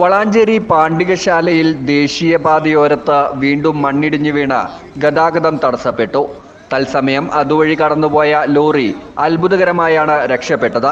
വളാഞ്ചേരി പാണ്ഡികശാലയിൽ ദേശീയപാതയോരത്ത് വീണ്ടും മണ്ണിടിഞ്ഞു വീണ ഗതാഗതം തടസ്സപ്പെട്ടു. തത്സമയം അതുവഴി കടന്നുപോയ ലോറി അത്ഭുതകരമായാണ് രക്ഷപ്പെട്ടത്.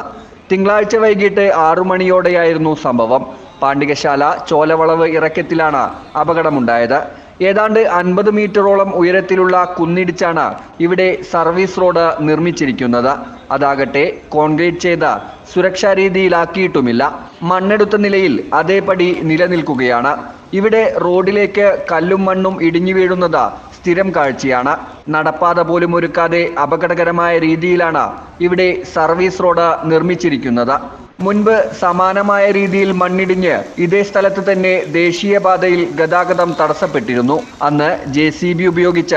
തിങ്കളാഴ്ച വൈകിട്ട് ആറു മണിയോടെയായിരുന്നു സംഭവം. പാണ്ഡികശാല ചോലവളവ് ഇറക്കത്തിലാണ് അപകടമുണ്ടായത്. ഏതാണ്ട് അൻപത് മീറ്ററോളം ഉയരത്തിലുള്ള കുന്നിടിച്ചാണ് ഇവിടെ സർവീസ് റോഡ് നിർമ്മിച്ചിരിക്കുന്നത്. അതാകട്ടെ കോൺക്രീറ്റ് ചെയ്ത സുരക്ഷാ രീതിയിലാക്കിയിട്ടുമില്ല. മണ്ണെടുത്ത നിലയിൽ അതേപടി നിലനിൽക്കുകയാണ്. ഇവിടെ റോഡിലേക്ക് കല്ലും മണ്ണും ഇടിഞ്ഞു വീഴുന്നത് സ്ഥിരം കാഴ്ചയാണ്. നടപ്പാത പോലും ഒരുക്കാതെ അപകടകരമായ രീതിയിലാണ് ഇവിടെ സർവീസ് റോഡ് നിർമ്മിച്ചിരിക്കുന്നത്. മുൻപ് സമാനമായ രീതിയിൽ മണ്ണിടിഞ്ഞ് ഇതേ സ്ഥലത്ത് തന്നെ ദേശീയപാതയിൽ ഗതാഗതം തടസ്സപ്പെട്ടിരുന്നു. അന്ന് ജെ സി ബി ഉപയോഗിച്ച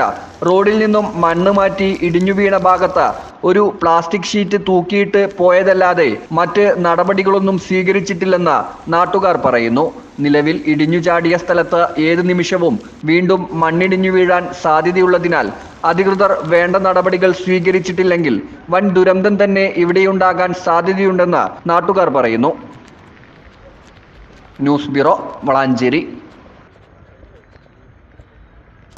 റോഡിൽ നിന്നും മണ്ണ് മാറ്റി ഇടിഞ്ഞു വീണ ഭാഗത്ത് ഒരു പ്ലാസ്റ്റിക് ഷീറ്റ് തൂക്കിയിട്ട് പോയതല്ലാതെ മറ്റ് നടപടികളൊന്നും സ്വീകരിച്ചിട്ടില്ലെന്ന് നാട്ടുകാർ പറയുന്നു. നിലവിൽ ഇടിഞ്ഞു ചാടിയ സ്ഥലത്ത് ഏത് നിമിഷവും വീണ്ടും മണ്ണിടിഞ്ഞു വീഴാൻ സാധ്യതയുള്ളതിനാൽ അധികൃതർ വേണ്ട നടപടികൾ സ്വീകരിച്ചിട്ടില്ലെങ്കിൽ വൻ ദുരന്തം തന്നെ ഇവിടെയുണ്ടാകാൻ സാധ്യതയുണ്ടെന്ന് നാട്ടുകാർ പറയുന്നു. News bureau Valanchery.